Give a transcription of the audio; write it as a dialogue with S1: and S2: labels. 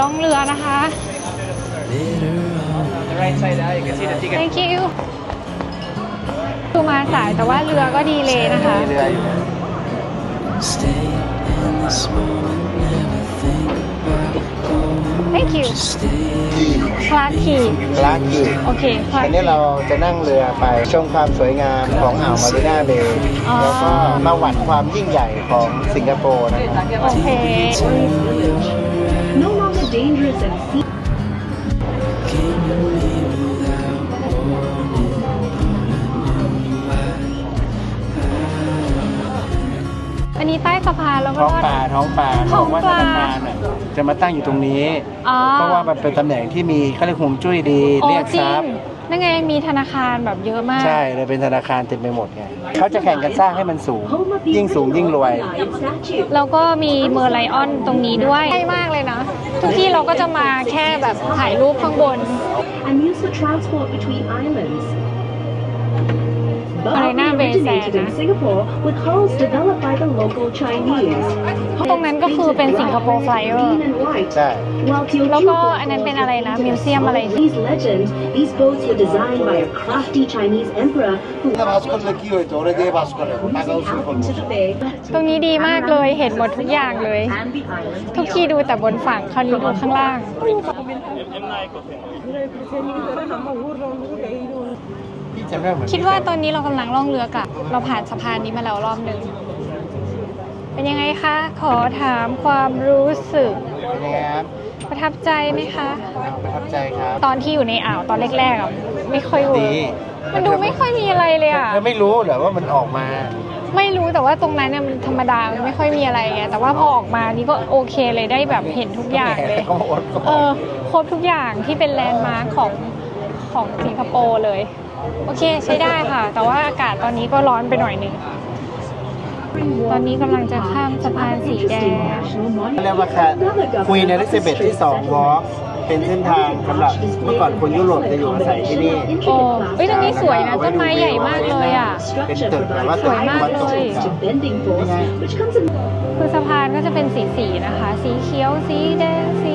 S1: ล่องเรือนะคะ
S2: right side out, you can see the ticket.
S1: thank you คือมาสายแต่ว่าเรือก็ดีเลยนะคะ
S2: เรืออยู่
S3: Stay in this moment, never think about going.
S1: thank you
S3: Just stay.
S1: คลาสขี่
S2: ลากอยู่
S1: โอเคคลาส
S2: อันนี้เราจะนั่งเรือไปชมความสวยงามของอ่าวมารีนาเบย์
S1: อ๋อ
S2: แล้วก็มาหวัดความยิ่งใหญ่ของสิงคโปร์นะครับ
S1: โอเค
S4: no longer dangerous and sea
S3: Can you leave without warning?
S1: อันนี้ใต้สะพานแล้วก็
S2: ท้องปลาท้องปลา
S1: ท้องปลา
S2: บอกว่าธนาคารน่ะจะมาตั้งอยู่ตรงนี้
S1: อ๋อ
S2: เพราะว่ามันเป็นตำแหน่งที่มีเขาเรียกฮวงจุ้ยดี
S1: อ๋อ
S2: เรียก
S1: จริ
S2: ทรั
S1: ง
S2: พย์
S1: นั่นไงมีธนาคารแบบเยอะมาก
S2: ใช่เลยเป็นธนาคารเต็มไปหมดไงเขาจะแข่งกันสร้างให้มันสูง
S4: home of the
S2: ยิ่งสูงยิ่งรวย
S4: lion statue.
S1: แล้วก็มีเมอร์ไลออนตรงนี้ด้วยใกล้มากเลยนะ ทุกที่เราก็จะมาแค่แบบถ่ายรูปข้างบน
S4: and used for transport between islands. Singapore
S1: ตรงนั้นก็คือเป็นสิงคโปร์ไฟเออร์
S2: ใช่
S1: แล้วก็อันนั้นเป็นอะไรนะมิวเซียมอะไร
S4: These ย
S1: ตรงนี้ดีมากเลยเห็นหมดทุกอย่างเลย ทุกที่ดูแต่บนฝั่งคราวนี้ดูข้างล่าง คิดว่าตอนนี้เรากำลังล่องเรือกลับเราผ่านสะพานนี้มาแล้วรอบหนึ่งเป็นยังไงคะ ขอถามความรู้สึก
S2: เป็นยังไงครับ
S1: ประทับใจไหมคะ
S2: ประทับใจครับ
S1: ตอนที่อยู่ในอ่าวตอนแรกๆอะไม่ค่อยเวิ
S2: ดี
S1: ร์กมันดูไม่ค่อยมีอะไรเลยอะ
S2: เธอไม่รู้เหรอว่ามันออกมา
S1: ไม่รู้แต่ว่าตรงนั้นเนี่ยมันธรรมดามันไม่ค่อยมีอะไรไงแต่ว่าพอออกมานี่ก็โอเคเลยได้แบบเห็นทุกอย่างเลย
S2: ก็อดก็
S1: เออครบทุกอย่างที่เป็นแลนด์มาร์คของของสิงคโปร์เลย โอเคใช้ได้ค่ะ แต่ว่าอากาศตอนนี้ก็ร้อนไปหน่อยหนึง ตอนนี้กำลังจะข้ามสะพานสีแดง
S2: เรียกว่าค่ะควีนอลิซาเบธที่2วอล์กเป็นเส้นทางสำหรับเมื่อก่อนคนยุโรปจะอยู่อาศัยที่นี่
S1: โอ้เอ้ยตรงนี้สวยนะต้นไม้ใหญ่มากเลยอะ
S2: เป็นตึกแต่ว่า
S1: ส
S2: ตึ
S1: ว
S2: ก
S1: ยมาก
S2: วัดตก
S1: เลย
S4: to bending force, which comes in
S1: คือสะพานก็จะเป็นสีสีๆนะคะ สีเขียว สีแดง สี